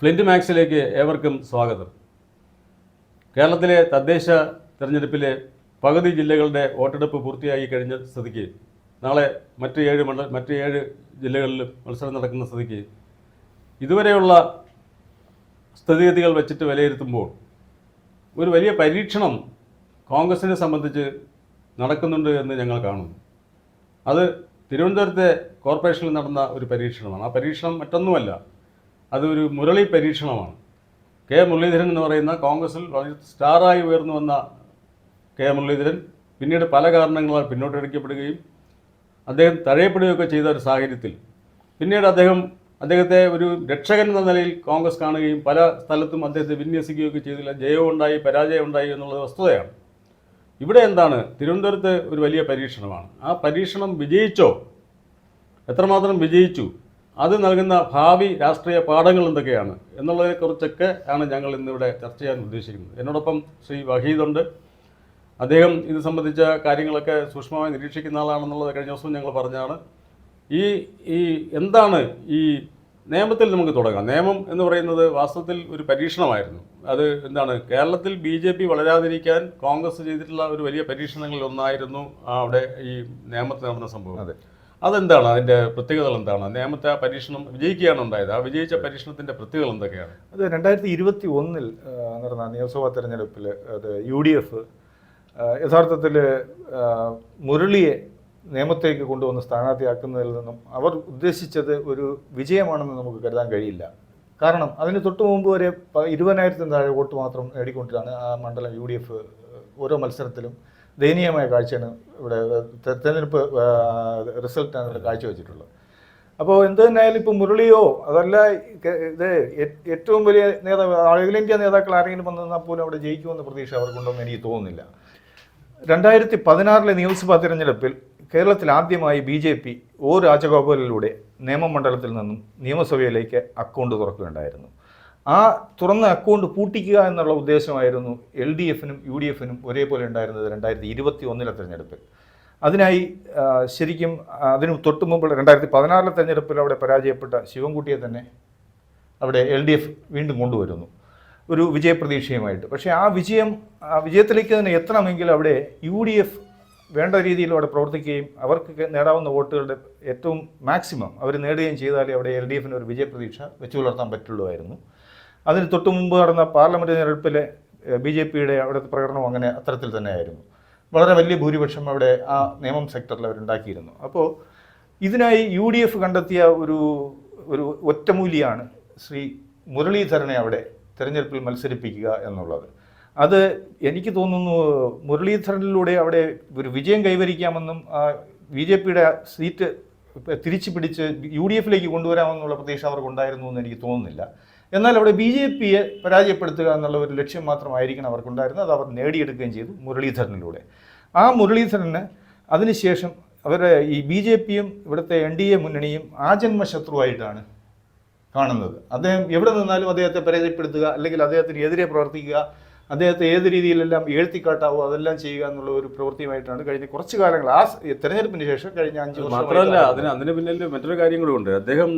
Flint മാക്സിലേക്ക് ഏവർക്കും സ്വാഗതം. കേരളത്തിലെ തദ്ദേശ തിരഞ്ഞെടുപ്പിലെ പകുതി ജില്ലകളുടെ വോട്ടെടുപ്പ് പൂർത്തിയായി കഴിഞ്ഞ സ്ഥിതിക്ക് നാളെ മറ്റ് ഏഴ് മണ്ഡ മറ്റ് ഏഴ് ജില്ലകളിലും മത്സരം നടക്കുന്ന സ്ഥിതിക്ക് ഇതുവരെയുള്ള സ്ഥിതിഗതികൾ വെച്ചിട്ട് വിലയിരുത്തുമ്പോൾ ഒരു വലിയ പരീക്ഷണം കോൺഗ്രസിനെ സംബന്ധിച്ച് നടക്കുന്നുണ്ട് എന്ന് ഞങ്ങൾ കാണുന്നു. അത് തിരുവനന്തപുരത്തെ കോർപ്പറേഷനിൽ നടന്ന ഒരു പരീക്ഷണമാണ്. ആ പരീക്ഷണം മറ്റൊന്നുമല്ല. അതൊരു മുരളി പരീക്ഷണമാണ്. കെ മുരളീധരൻ എന്ന് പറയുന്ന കോൺഗ്രസിൽ സ്റ്റാറായി ഉയർന്നു വന്ന കെ മുരളീധരൻ പിന്നീട് പല കാരണങ്ങളാൽ പിന്നോട്ടടിക്കപ്പെടുകയും അദ്ദേഹം തഴയപ്പെടുകയൊക്കെ ചെയ്ത ഒരു സാഹചര്യത്തിൽ. പിന്നീട് അദ്ദേഹം അദ്ദേഹത്തെ ഒരു രക്ഷകൻ എന്ന നിലയിൽ കോൺഗ്രസ് കാണുകയും പല സ്ഥലത്തും അദ്ദേഹത്തെ വിന്യസിക്കുകയൊക്കെ ചെയ്തില്ല. ജയവും ഉണ്ടായി പരാജയം ഉണ്ടായി എന്നുള്ളത് വസ്തുതയാണ്. ഇവിടെ എന്താണ്? തിരുവനന്തപുരത്ത് ഒരു വലിയ പരീക്ഷണമാണ്. ആ പരീക്ഷണം വിജയിച്ചോ? എത്രമാത്രം വിജയിച്ചു? അത് നൽകുന്ന ഭാവി രാഷ്ട്രീയ പാഠങ്ങൾ എന്തൊക്കെയാണ് എന്നുള്ളതിനെക്കുറിച്ചൊക്കെ ആണ് ഞങ്ങൾ ഇന്നിവിടെ ചർച്ച ചെയ്യാൻ ഉദ്ദേശിക്കുന്നത്. എന്നോടൊപ്പം ശ്രീ വഹീദുണ്ട് അദ്ദേഹം ഇത് സംബന്ധിച്ച കാര്യങ്ങളൊക്കെ സൂക്ഷ്മമായി നിരീക്ഷിക്കുന്ന ആളാണെന്നുള്ളത് കഴിഞ്ഞ ദിവസം ഞങ്ങൾ പറഞ്ഞാണ് ഈ ഈ എന്താണ് ഈ നിയമത്തിൽ നമുക്ക് തുടങ്ങാം? നിയമം എന്ന് പറയുന്നത് വാസ്തവത്തിൽ ഒരു പരീക്ഷണമായിരുന്നു. അത് എന്താണ്? കേരളത്തിൽ ബി ജെ പി വളരാതിരിക്കാൻ കോൺഗ്രസ് ചെയ്തിട്ടുള്ള ഒരു വലിയ പരീക്ഷണങ്ങളിൽ ഒന്നായിരുന്നു അവിടെ ഈ നിയമത്തിൽ നടന്ന സംഭവം. അതെ. അതെന്താണ്? അതിന്റെ പ്രത്യേകതകൾ എന്താണ്? നിയമത്തെ ആ പരീക്ഷണം വിജയിക്കുകയാണ് ഉണ്ടായത്. ആ വിജയിച്ച പരീക്ഷണത്തിന്റെ പ്രത്യേകതകൾ എന്തൊക്കെയാണ്? അത് രണ്ടായിരത്തി ഇരുപത്തി ഒന്നിൽ നടന്ന നിയമസഭാ തെരഞ്ഞെടുപ്പിൽ അത് യു ഡി എഫ് യഥാർത്ഥത്തിൽ മുരളിയെ നിയമത്തേക്ക് കൊണ്ടുവന്ന് സ്ഥാനാർത്ഥിയാക്കുന്നതിൽ നിന്നും അവർ ഉദ്ദേശിച്ചത് ഒരു വിജയമാണെന്ന് നമുക്ക് കരുതാൻ കഴിയില്ല. കാരണം അതിന് തൊട്ട് മുമ്പ് വരെ ഇരുപതിനായിരത്തിന് താഴെ വോട്ട് മാത്രം നേടിക്കൊണ്ടിട്ടാണ് ആ മണ്ഡലം യു ഡി എഫ് ഓരോ മത്സരത്തിലും ദയനീയമായ കാഴ്ചയാണ് ഇവിടെ തെരഞ്ഞെടുപ്പ് റിസൾട്ടാണ് ഇവിടെ കാഴ്ചവെച്ചിട്ടുള്ളത്. അപ്പോൾ എന്ത് തന്നെയായാലും ഇപ്പോൾ മുരളിയോ അതല്ല ഇത് ഏറ്റവും വലിയ നേതാവ് അഖിലേന്ത്യാ നേതാക്കൾ ആരെങ്കിലും വന്നു നിന്നാൽ പോലും അവിടെ ജയിക്കുമെന്ന പ്രതീക്ഷ അവർക്കുണ്ടെന്ന് എനിക്ക് തോന്നുന്നില്ല. രണ്ടായിരത്തി പതിനാറിലെ നിയമസഭാ തിരഞ്ഞെടുപ്പിൽ കേരളത്തിൽ ആദ്യമായി ബി ജെ പി ഒ രാജഗോപാലിലൂടെ നിയമമണ്ഡലത്തിൽ നിന്നും നിയമസഭയിലേക്ക് അക്കൗണ്ട് തുറക്കുകയുണ്ടായിരുന്നു. ആ തുറന്ന അക്കൗണ്ട് പൂട്ടിക്കുക എന്നുള്ള ഉദ്ദേശമായിരുന്നു എൽ ഡി എഫിനും യു ഡി എഫിനും ഒരേപോലെ ഉണ്ടായിരുന്നത് രണ്ടായിരത്തി ഇരുപത്തി ഒന്നിലെ തെരഞ്ഞെടുപ്പിൽ. അതിനായി ശരിക്കും അതിന് തൊട്ട് മുമ്പ് രണ്ടായിരത്തി പതിനാറിലെ തെരഞ്ഞെടുപ്പിൽ അവിടെ പരാജയപ്പെട്ട ശിവൻകുട്ടിയെ തന്നെ അവിടെ എൽ ഡി എഫ് വീണ്ടും കൊണ്ടുവരുന്നു. ഒരു വിജയപ്രതീക്ഷയുമായിട്ട്. പക്ഷേ ആ വിജയം ആ വിജയത്തിലേക്ക് തന്നെ എത്തണമെങ്കിൽ അവിടെ യു ഡി എഫ് വേണ്ട രീതിയിൽ അവിടെ പ്രവർത്തിക്കുകയും അവർക്ക് നേടാവുന്ന വോട്ടുകളുടെ ഏറ്റവും മാക്സിമം അവർ നേടുകയും ചെയ്താലേ അവിടെ എൽ ഡി എഫിന് ഒരു വിജയപ്രതീക്ഷ വെച്ചു പുലർത്താൻ പറ്റുള്ളൂ അതിന് തൊട്ട് മുമ്പ് നടന്ന പാർലമെന്റ് തിരഞ്ഞെടുപ്പിലെ ബി ജെ പിയുടെ അവിടുത്തെ പ്രകടനം അങ്ങനെ അത്തരത്തിൽ തന്നെയായിരുന്നു. വളരെ വലിയ ഭൂരിപക്ഷം അവിടെ ആ നിയമം സെക്ടറിൽ അവരുണ്ടാക്കിയിരുന്നു. അപ്പോൾ ഇതിനായി യു ഡി എഫ് കണ്ടെത്തിയ ഒരു ഒരു ഒറ്റമൂലിയാണ് ശ്രീ മുരളീധരനെ അവിടെ തിരഞ്ഞെടുപ്പിൽ മത്സരിപ്പിക്കുക എന്നുള്ളത്. അത് എനിക്ക് തോന്നുന്നു മുരളീധരനിലൂടെ അവിടെ ഒരു വിജയം കൈവരിക്കാമെന്നും ബി ജെ പിയുടെ സീറ്റ് തിരിച്ചു പിടിച്ച് യു ഡി എഫിലേക്ക് കൊണ്ടുവരാമെന്നുള്ള പ്രതീക്ഷ അവർക്കുണ്ടായിരുന്നു എന്ന് എനിക്ക് തോന്നുന്നില്ല. എന്നാൽ അവിടെ ബി ജെ പിയെ പരാജയപ്പെടുത്തുക എന്നുള്ള ഒരു ലക്ഷ്യം മാത്രമായിരിക്കണം അവർക്കുണ്ടായിരുന്നത്. അത് അവർ നേടിയെടുക്കുകയും ചെയ്തു മുരളീധരനിലൂടെ. ആ മുരളീധരന് അതിനുശേഷം അവരുടെ ഈ ബി ജെ പിയും ഇവിടുത്തെ എൻ ഡി എ മുന്നണിയും ആജന്മ ശത്രുവായിട്ടാണ് കാണുന്നത്. അദ്ദേഹം എവിടെ നിന്നാലും അദ്ദേഹത്തെ പരാജയപ്പെടുത്തുക അല്ലെങ്കിൽ അദ്ദേഹത്തിന് എതിരെ പ്രവർത്തിക്കുക അദ്ദേഹത്തെ ഏത് രീതിയിലെല്ലാം എഴുത്തിക്കാട്ടാവോ അതെല്ലാം ചെയ്യുക എന്നുള്ള ഒരു പ്രവൃത്തിയുമായിട്ടാണ് കഴിഞ്ഞ കുറച്ച് കാലങ്ങൾ ആ തെരഞ്ഞെടുപ്പിന് ശേഷം കഴിഞ്ഞ അഞ്ച് വർഷം മാത്രമല്ല. അതിന് അതിന് പിന്നിൽ മറ്റൊരു കാര്യങ്ങളുമുണ്ട്. ഉണ്ട് അദ്ദേഹം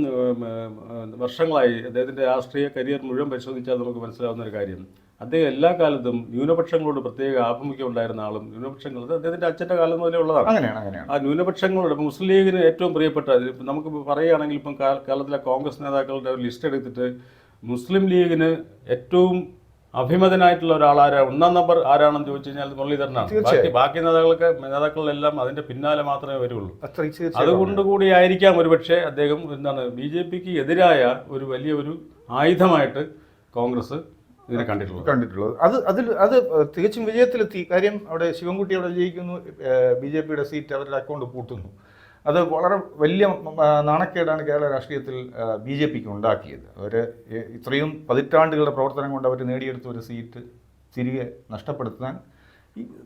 വർഷങ്ങളായി അദ്ദേഹത്തിന്റെ രാഷ്ട്രീയ കരിയർ മുഴുവൻ പരിശോധിച്ചാൽ നമുക്ക് മനസ്സിലാവുന്ന ഒരു കാര്യം. അദ്ദേഹം എല്ലാ കാലത്തും ന്യൂനപക്ഷങ്ങളോട് പ്രത്യേക ആഭിമുഖ്യം ഉണ്ടായിരുന്ന ആളും ന്യൂനപക്ഷങ്ങൾ അദ്ദേഹത്തിന്റെ അച്ഛന്റെ കാലം മുതലേ ഉള്ളതാണ്. അങ്ങനെയാണ് അങ്ങനെയാണ്. ആ ന്യൂനപക്ഷങ്ങളോട് മുസ്ലിം ലീഗിന് ഏറ്റവും പ്രിയപ്പെട്ട നമുക്ക് പറയുകയാണെങ്കിൽ ഇപ്പം കേരളത്തിലെ കോൺഗ്രസ് നേതാക്കളുടെ ഒരു ലിസ്റ്റ് എടുത്തിട്ട് മുസ്ലിം ലീഗിന് ഏറ്റവും അഭിമതനായിട്ടുള്ള ഒരാൾ ആരാ ഒന്നാം നമ്പർ ആരാണെന്ന് ചോദിച്ചു കഴിഞ്ഞാൽ മുരളീധരനാണ്. ബാക്കി ബാക്കി നേതാക്കൾക്ക് നേതാക്കളെല്ലാം അതിന്റെ പിന്നാലെ മാത്രമേ വരുള്ളൂ. അതുകൊണ്ട് കൂടി ആയിരിക്കാം ഒരുപക്ഷെ അദ്ദേഹം എന്താണ് ബി ജെ പിക്ക് എതിരായ ഒരു വലിയ ഒരു ആയുധമായിട്ട് കോൺഗ്രസ് ഇതിനെ കണ്ടിട്ടുള്ളത്. കണ്ടിട്ടുള്ളത്. അത് അതിൽ അത് തികച്ചും വിജയത്തിലെത്തി. കാര്യം അവിടെ ശിവൻകുട്ടി അവിടെ ജയിക്കുന്നു ബി ജെ പിയുടെ സീറ്റ് അവരുടെ അക്കൗണ്ട് പൂട്ടുന്നു. അത് വളരെ വലിയ നാണക്കേടാണ് കേരള രാഷ്ട്രീയത്തിൽ ബി ജെ പിക്ക് ഉണ്ടാക്കിയത്. അവർ ഇത്രയും പതിറ്റാണ്ടുകളുടെ പ്രവർത്തനം കൊണ്ട് അവർ നേടിയെടുത്ത ഒരു സീറ്റ് തിരികെ നഷ്ടപ്പെടുത്താൻ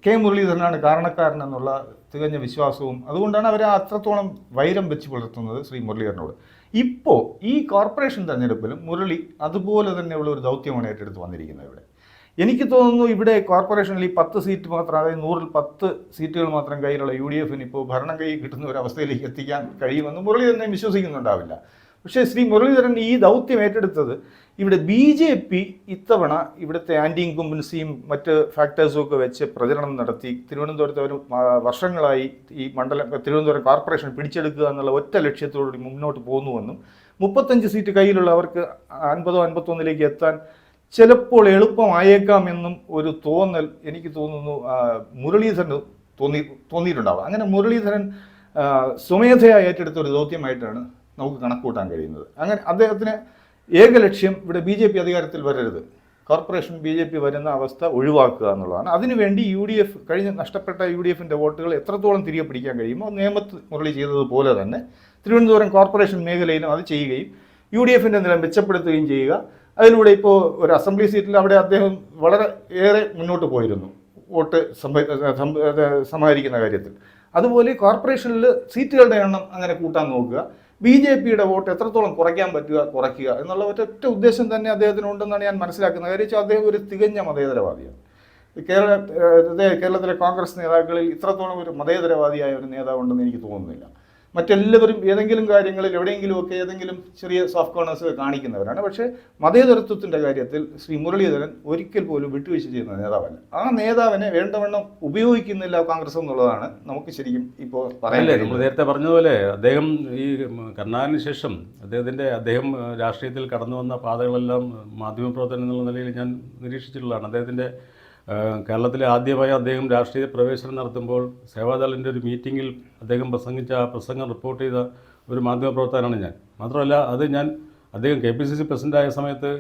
കെ മുരളീധരനാണ് കാരണക്കാരൻ എന്നുള്ള തികഞ്ഞ വിശ്വാസവും അതുകൊണ്ടാണ് അവർ അത്രത്തോളം വൈരം വെച്ച് പുലർത്തുന്നത് ശ്രീ മുരളീധരനോട്. ഇപ്പോൾ ഈ കോർപ്പറേഷൻ തെരഞ്ഞെടുപ്പിലും മുരളി അതുപോലെ തന്നെയുള്ള ഒരു ദൗത്യമാണ് ഏറ്റെടുത്ത് വന്നിരിക്കുന്നത് ഇവിടെ. എനിക്ക് തോന്നുന്നു ഇവിടെ കോർപ്പറേഷനിൽ ഈ പത്ത് സീറ്റ് മാത്രം അതായത് നൂറിൽ പത്ത് സീറ്റുകൾ മാത്രം കയ്യിലുള്ള യു ഡി എഫിന് ഇപ്പോൾ ഭരണം കൈ കിട്ടുന്ന ഒരു അവസ്ഥയിലേക്ക് എത്തിക്കാൻ കഴിയുമെന്ന് മുരളീധരനെ വിശ്വസിക്കുന്നുണ്ടാവില്ല. പക്ഷേ ശ്രീ മുരളീധരൻ ഈ ദൗത്യം ഏറ്റെടുത്തത് ഇവിടെ ബി ജെ പി ഇത്തവണ ഇവിടുത്തെ ആന്റി ഇൻകുംബൻസിയും മറ്റ് ഫാക്ടേഴ്സും ഒക്കെ വെച്ച് പ്രചരണം നടത്തി തിരുവനന്തപുരത്ത് ഒരു വർഷങ്ങളായി ഈ മണ്ഡലം തിരുവനന്തപുരം കോർപ്പറേഷൻ പിടിച്ചെടുക്കുക എന്നുള്ള ഒറ്റ ലക്ഷ്യത്തോടുകൂടി മുന്നോട്ട് പോകുന്നുവെന്നും മുപ്പത്തഞ്ച് സീറ്റ് കയ്യിലുള്ളവർക്ക് അൻപതോ അൻപത്തൊന്നിലേക്ക് എത്താൻ ചിലപ്പോൾ എളുപ്പമായേക്കാം എന്നും ഒരു തോന്നൽ എനിക്ക് തോന്നുന്നു മുരളീധരന് തോന്നി തോന്നിയിട്ടുണ്ടാവുക അങ്ങനെ മുരളീധരൻ സ്വമേധയാ ഏറ്റെടുത്ത ഒരു ദൗത്യമായിട്ടാണ് നമുക്ക് കണക്കൂട്ടാൻ കഴിയുന്നത്. അങ്ങനെ അദ്ദേഹത്തിന് ഏക ലക്ഷ്യം ഇവിടെ ബി ജെ പി അധികാരത്തിൽ വരരുത്. കോർപ്പറേഷൻ ബി ജെ പി വരുന്ന അവസ്ഥ ഒഴിവാക്കുക എന്നുള്ളതാണ്. അതിനുവേണ്ടി യു ഡി എഫ് കഴിഞ്ഞ നഷ്ടപ്പെട്ട യു ഡി എഫിന്റെ വോട്ടുകൾ എത്രത്തോളം തിരികെ പിടിക്കാൻ കഴിയുമോ നേമത്ത് മുരളി ചെയ്തതുപോലെ തന്നെ തിരുവനന്തപുരം കോർപ്പറേഷൻ മേഖലയിലും അത് ചെയ്യുകയും യു ഡി എഫിന്റെ നില മെച്ചപ്പെടുത്തുകയും ചെയ്യുക. അതിലൂടെ ഇപ്പോൾ ഒരു അസംബ്ലി സീറ്റിൽ അവിടെ അദ്ദേഹം വളരെ ഏറെ മുന്നോട്ട് പോയിരുന്നു. വോട്ട് സമാഹരിക്കുന്ന കാര്യത്തിൽ. അതുപോലെ കോർപ്പറേഷനിൽ സീറ്റുകളുടെ എണ്ണം അങ്ങനെ കൂട്ടാൻ നോക്കുക. ബി ജെ പിയുടെ വോട്ട് എത്രത്തോളം കുറയ്ക്കാൻ പറ്റുക കുറയ്ക്കുക എന്നുള്ള ഒറ്റ ഉദ്ദേശം തന്നെ അദ്ദേഹത്തിന് ഉണ്ടെന്നാണ് ഞാൻ മനസ്സിലാക്കുന്നത്. കാര്യം വെച്ചാൽ അദ്ദേഹം ഒരു തികഞ്ഞ മതേതരവാദിയാണ്. കേരള കേരളത്തിലെ കോൺഗ്രസ് നേതാക്കളിൽ ഇത്രത്തോളം ഒരു മതേതരവാദിയായ ഒരു നേതാവുണ്ടെന്ന് എനിക്ക് തോന്നുന്നില്ല. മറ്റെല്ലാവരും ഏതെങ്കിലും കാര്യങ്ങളിൽ എവിടെയെങ്കിലുമൊക്കെ ഏതെങ്കിലും ചെറിയ സോഫ്റ്റ് കോർണേഴ്സ് കാണിക്കുന്നവരാണ്. പക്ഷേ മതേതരത്വത്തിന്റെ കാര്യത്തിൽ ശ്രീ മുരളീധരൻ ഒരിക്കൽ പോലും വിട്ടുവീഴ്ച ചെയ്യുന്ന നേതാവല്ല. ആ നേതാവിനെ വേണ്ടവണ്ണം ഉപയോഗിക്കുന്നില്ല കോൺഗ്രസ് എന്നുള്ളതാണ് നമുക്ക് ശരിക്കും ഇപ്പോൾ പറയാനില്ലേ നമ്മൾ നേരത്തെ പറഞ്ഞതുപോലെ അദ്ദേഹം ഈ കർണാടിന് ശേഷം അദ്ദേഹത്തിന്റെ അദ്ദേഹം രാഷ്ട്രീയത്തിൽ കടന്നു വന്ന പാതകളെല്ലാം മാധ്യമപ്രവർത്തനം എന്നുള്ള നിലയിൽ ഞാൻ നിരീക്ഷിച്ചിട്ടുള്ളതാണ്. അദ്ദേഹത്തിന്റെ കേരളത്തിലെ ആദ്യമായി അദ്ദേഹം രാഷ്ട്രീയ പ്രവേശനം നടത്തുമ്പോൾ സേവാദളിന്റെ ഒരു മീറ്റിങ്ങിൽ അദ്ദേഹം പ്രസംഗിച്ച ആ പ്രസംഗം റിപ്പോർട്ട് ചെയ്ത ഒരു മാധ്യമപ്രവർത്തകനാണ് ഞാൻ. മാത്രമല്ല അത് ഞാൻ അദ്ദേഹം കെ പി സി സി പ്രസിഡന്റായ സമയത്ത്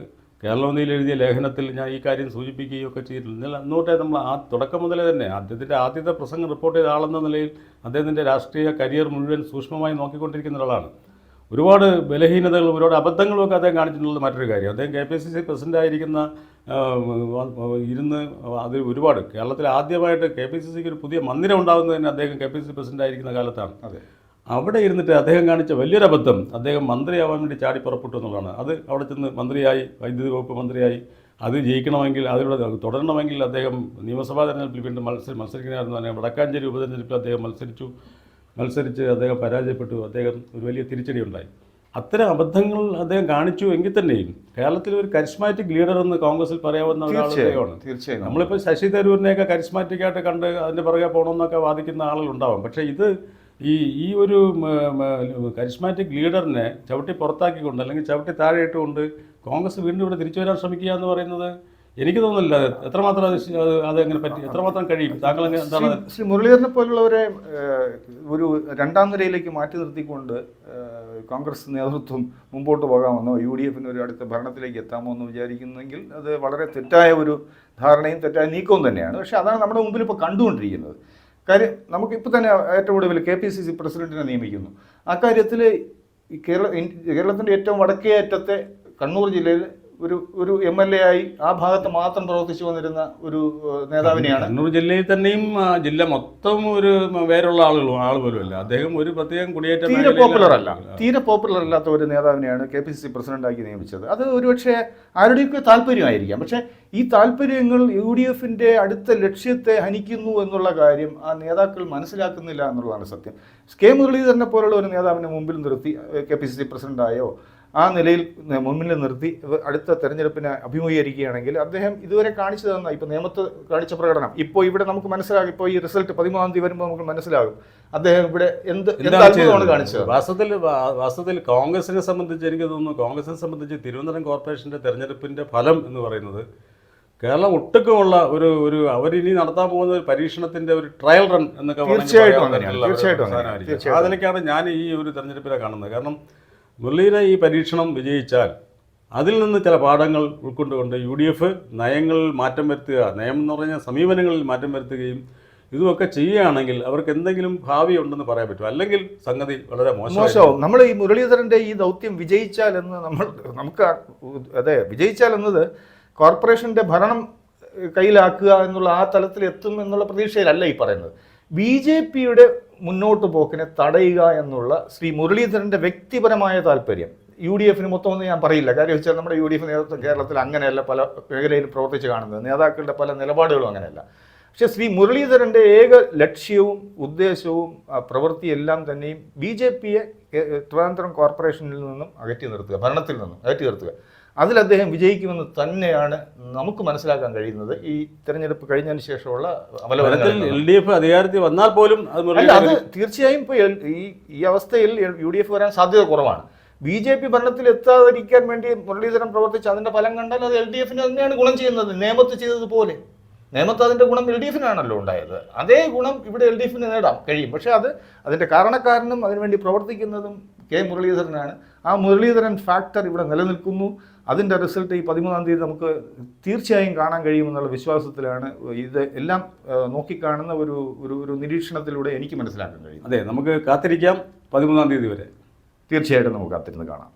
കേരളവന്തിയിൽ എഴുതിയ ലേഖനത്തിൽ ഞാൻ ഈ കാര്യം സൂചിപ്പിക്കുകയും ഒക്കെ ചെയ്തിട്ടുണ്ട്. എന്നാൽ അന്നോട്ടേ നമ്മൾ ആ തുടക്കം മുതലേ തന്നെ അദ്ദേഹത്തിന്റെ ആദ്യത്തെ പ്രസംഗം റിപ്പോർട്ട് ചെയ്ത ആളെന്ന നിലയിൽ അദ്ദേഹത്തിന്റെ രാഷ്ട്രീയ കരിയർ മുഴുവൻ സൂക്ഷ്മമായി നോക്കിക്കൊണ്ടിരിക്കുന്ന ഒരാളാണ്. ഒരുപാട് ബലഹീനതകളും ഒരുപാട് അബദ്ധങ്ങളും ഒക്കെ അദ്ദേഹം കാണിച്ചിട്ടുള്ളത് മറ്റൊരു കാര്യം. അദ്ദേഹം കെ പി സി സി പ്രസിഡന്റായിരിക്കുന്ന ഇരുന്ന് അതിൽ ഒരുപാട് കേരളത്തിൽ ആദ്യമായിട്ട് കെ പി സി സിക്ക് ഒരു പുതിയ മന്ദിരം ഉണ്ടാകുന്നത് തന്നെ അദ്ദേഹം കെ പി സി സി പ്രസിഡന്റായിരിക്കുന്ന കാലത്താണ്. അതെ. അവിടെ ഇരുന്നിട്ട് അദ്ദേഹം കാണിച്ച വലിയൊരു അബദ്ധം അദ്ദേഹം മന്ത്രിയാവാൻ വേണ്ടി ചാടി പുറപ്പെട്ടു എന്നുള്ളതാണ്. അത് അവിടെ ചെന്ന് മന്ത്രിയായി വൈദ്യുതി വകുപ്പ് മന്ത്രിയായി. അത് ജയിക്കണമെങ്കിൽ അതിലൂടെ തുടരണമെങ്കിൽ അദ്ദേഹം നിയമസഭാ തെരഞ്ഞെടുപ്പിൽ വീണ്ടും മത്സരി മത്സരിക്കുന്നതായിരുന്നു തന്നെ വടക്കാഞ്ചേരി ഉപതെരഞ്ഞെടുപ്പിൽ അദ്ദേഹം മത്സരിച്ചു. മത്സരിച്ച് അദ്ദേഹം പരാജയപ്പെട്ടു. അദ്ദേഹം ഒരു വലിയ തിരിച്ചടി ഉണ്ടായി അത്തരം അബദ്ധങ്ങൾ അദ്ദേഹം കാണിച്ചു എങ്കിൽ തന്നെയും കേരളത്തിൽ ഒരു കരിസ്മാറ്റിക് ലീഡർ എന്ന് കോൺഗ്രസിൽ പറയാവുന്ന ഒരാളാണ് തീർച്ചയായും നമ്മളിപ്പോൾ ശശി തരൂരിനെയൊക്കെ കരിസ്മാറ്റിക് ആയിട്ട് കണ്ട് അതിന്റെ പുറകെ പോകണമെന്നൊക്കെ വാദിക്കുന്ന ആളുകളുണ്ടാവും പക്ഷേ ഇത് ഈ ഈ ഒരു കരിസ്മാറ്റിക് ലീഡറിനെ ചവിട്ടി പുറത്താക്കിക്കൊണ്ട് അല്ലെങ്കിൽ ചവിട്ടി താഴെയിട്ടുകൊണ്ട് കോൺഗ്രസ് വീണ്ടും ഇവിടെ തിരിച്ചു വരാൻ ശ്രമിക്കുക എന്ന് പറയുന്നത് എനിക്ക് തോന്നുന്നില്ല. എത്രമാത്രം അത് അത് അതെങ്ങനെ പറ്റി? എത്രമാത്രം കഴിയും? താങ്കൾ എന്താണ്? ശ്രീ- മുരളീധരനെ പോലുള്ളവരെ ഒരു രണ്ടാം നിരയിലേക്ക് മാറ്റി നിർത്തിക്കൊണ്ട് കോൺഗ്രസ് നേതൃത്വം മുമ്പോട്ട് പോകാമെന്നോ യു ഡി എഫിന് ഒരു അടുത്ത ഭരണത്തിലേക്ക് എത്താമോ എന്ന് വിചാരിക്കുന്നെങ്കിൽ അത് വളരെ തെറ്റായ ഒരു ധാരണയും തെറ്റായ നീക്കവും തന്നെയാണ്. പക്ഷേ അതാണ് നമ്മുടെ മുമ്പിൽ ഇപ്പോൾ കണ്ടുകൊണ്ടിരിക്കുന്നത്. കാര്യം നമുക്കിപ്പോൾ തന്നെ ഏറ്റവും ഒടുവിൽ കെ പി സി സി പ്രസിഡന്റിനെ നിയമിക്കുന്നു. അക്കാര്യത്തിൽ ഈ കേരള കേരളത്തിന്റെ ഏറ്റവും വടക്കേ അറ്റത്തെ കണ്ണൂർ ജില്ലയിൽ ഒരു ഒരു എം എൽ എ ആയി ആ ഭാഗത്ത് മാത്രം പ്രവർത്തിച്ചു വന്നിരുന്ന ഒരു നേതാവിനെയാണ്. കണ്ണൂർ ജില്ലയിൽ തന്നെയും ജില്ല മൊത്തം ഒരു വേറുള്ള ആളുകളും ആൾ പോലുമല്ല. അദ്ദേഹം ഒരു പ്രത്യേകം കുടിയേറ്റ തീരെ പോപ്പുലർ അല്ല. തീരെ പോപ്പുലർ അല്ലാത്ത ഒരു നേതാവിനെയാണ് കെ പി സി സി പ്രസിഡന്റാക്കി നിയമിച്ചത്. അത് ഒരുപക്ഷെ ആരുടെയൊക്കെ താല്പര്യമായിരിക്കാം. പക്ഷെ ഈ താല്പര്യങ്ങൾ യു ഡി എഫിന്റെ അടുത്ത ലക്ഷ്യത്തെ ഹനിക്കുന്നു എന്നുള്ള കാര്യം ആ നേതാക്കൾ മനസ്സിലാക്കുന്നില്ല എന്നുള്ളതാണ് സത്യം. കെ മുരളീധരനെ പോലുള്ള ഒരു നേതാവിനെ മുമ്പിൽ നിർത്തി കെ പി സി സി പ്രസിഡന്റായോ ആ നിലയിൽ മുന്നിൽ നിർത്തി അടുത്ത തെരഞ്ഞെടുപ്പിനെ അഭിമുഖീകരിക്കുകയാണെങ്കിൽ അദ്ദേഹം ഇതുവരെ കാണിച്ചു തന്ന ഇപ്പോൾ നിയമത്ത് കാണിച്ച പ്രകടനം. ഇപ്പോൾ ഇവിടെ നമുക്ക് മനസ്സിലാകും. ഇപ്പോൾ ഈ റിസൾട്ട് പതിമൂന്നാം തീയതി വരുമ്പോൾ നമുക്ക് മനസ്സിലാകും. അദ്ദേഹം ഇവിടെ എന്ത് എന്ത് എന്താണ് കാണിച്ചത്? വാസ്തവത്തിൽ വാസ്തവത്തിൽ കോൺഗ്രസിനെ സംബന്ധിച്ച് എനിക്ക് തോന്നുന്നു കോൺഗ്രസിനെ സംബന്ധിച്ച് തിരുവനന്തപുരം കോർപ്പറേഷന്റെ തെരഞ്ഞെടുപ്പിന്റെ ഫലം എന്ന് പറയുന്നത് കേരളം ഒട്ടുക്കുമുള്ള ഒരു ഒരു അവരിനി നടത്താൻ പോകുന്ന ഒരു പരീക്ഷണത്തിന്റെ ഒരു ട്രയൽ റൺ എന്നൊക്കെ തീർച്ചയായിട്ടും നിലയ്ക്കാണ് ഞാൻ ഈ ഒരു തെരഞ്ഞെടുപ്പിനെ കാണുന്നത്. കാരണം മുരളീനെ ഈ പരീക്ഷണം വിജയിച്ചാൽ അതിൽ നിന്ന് ചില പാഠങ്ങൾ ഉൾക്കൊണ്ടുകൊണ്ട് യു ഡി എഫ് നയങ്ങളിൽ മാറ്റം വരുത്തുക നയം എന്ന് പറഞ്ഞാൽ സമീപനങ്ങളിൽ മാറ്റം വരുത്തുകയും ഇതുമൊക്കെ ചെയ്യുകയാണെങ്കിൽ അവർക്ക് എന്തെങ്കിലും ഭാവി ഉണ്ടെന്ന് പറയാൻ പറ്റും. അല്ലെങ്കിൽ സംഗതി വളരെ മോശം മോശമാവും. നമ്മൾ ഈ മുരളീധരന്റെ ഈ ദൗത്യം വിജയിച്ചാൽ എന്ന് നമ്മൾ നമുക്ക് അതെ വിജയിച്ചാൽ എന്നത് കോർപ്പറേഷന്റെ ഭരണം കയ്യിലാക്കുക എന്നുള്ള ആ തലത്തിൽ എത്തും എന്നുള്ള പ്രതീക്ഷയിലല്ല ഈ പറയുന്നത്. ബി ജെ പിയുടെ മുന്നോട്ട് പോക്കിനെ തടയുക എന്നുള്ള ശ്രീ മുരളീധരന്റെ വ്യക്തിപരമായ താല്പര്യം. യു ഡി എഫിന് മൊത്തമൊന്നും ഞാൻ പറയില്ല. കാര്യം വെച്ചാൽ നമ്മുടെ യു ഡി എഫ് നേതൃത്വം കേരളത്തിൽ അങ്ങനെയല്ല പല മേഖലയിൽ പ്രവർത്തിച്ച് കാണുന്നത്. നേതാക്കളുടെ പല നിലപാടുകളും അങ്ങനെയല്ല. പക്ഷേ ശ്രീ മുരളീധരന്റെ ഏക ലക്ഷ്യവും ഉദ്ദേശവും പ്രവൃത്തിയെല്ലാം തന്നെയും ബി ജെ പിയെ ട്രിവാൻഡ്രം കോർപ്പറേഷനിൽ നിന്നും അകറ്റി നിർത്തുക ഭരണത്തിൽ നിന്നും അകറ്റി നിർത്തുക. അതിൽ അദ്ദേഹം വിജയിക്കുമെന്ന് തന്നെയാണ് നമുക്ക് മനസ്സിലാക്കാൻ കഴിയുന്നത്. ഈ തെരഞ്ഞെടുപ്പ് കഴിഞ്ഞതിന് ശേഷമുള്ള അവലോകനത്തിൽ എൽ ഡി എഫ് അധികാരത്തിൽ വന്നാൽ പോലും അത് തീർച്ചയായും ഇപ്പോൾ ഈ ഈ അവസ്ഥയിൽ യു ഡി എഫ് വരാൻ സാധ്യത കുറവാണ്. ബി ജെ പി ഭരണത്തിൽ എത്താതിരിക്കാൻ വേണ്ടി മുരളീധരൻ പ്രവർത്തിച്ച് അതിന്റെ ഫലം കണ്ടാൽ അത് എൽ ഡി എഫിന് തന്നെയാണ് ഗുണം ചെയ്യുന്നത് നേമത്ത് ചെയ്തതുപോലെ. നേമത്ത് അതിന്റെ ഗുണം എൽ ഡി എഫിനാണല്ലോ ഉണ്ടായത്. അതേ ഗുണം ഇവിടെ എൽ ഡി എഫിന് നേടാം കഴിയും. പക്ഷേ അത് അതിന്റെ കാരണക്കാരനും അതിനുവേണ്ടി പ്രവർത്തിക്കുന്നതും കെ മുരളീധരനാണ്. ആ മുരളീധരൻ ഫാക്ടർ ഇവിടെ നിലനിൽക്കുന്നു. അതിന്റെ റിസൾട്ട് ഈ പതിമൂന്നാം തീയതി നമുക്ക് തീർച്ചയായും കാണാൻ കഴിയുമെന്നുള്ള വിശ്വാസത്തിലാണ് ഇത് എല്ലാം നോക്കിക്കാണുന്ന ഒരു ഒരു ഒരു നിരീക്ഷണത്തിലൂടെ എനിക്ക് മനസ്സിലാക്കാൻ കഴിയും അതെ നമുക്ക് കാത്തിരിക്കാം പതിമൂന്നാം തീയതി വരെ. തീർച്ചയായിട്ടും നമുക്ക് കാത്തിരുന്ന് കാണാം.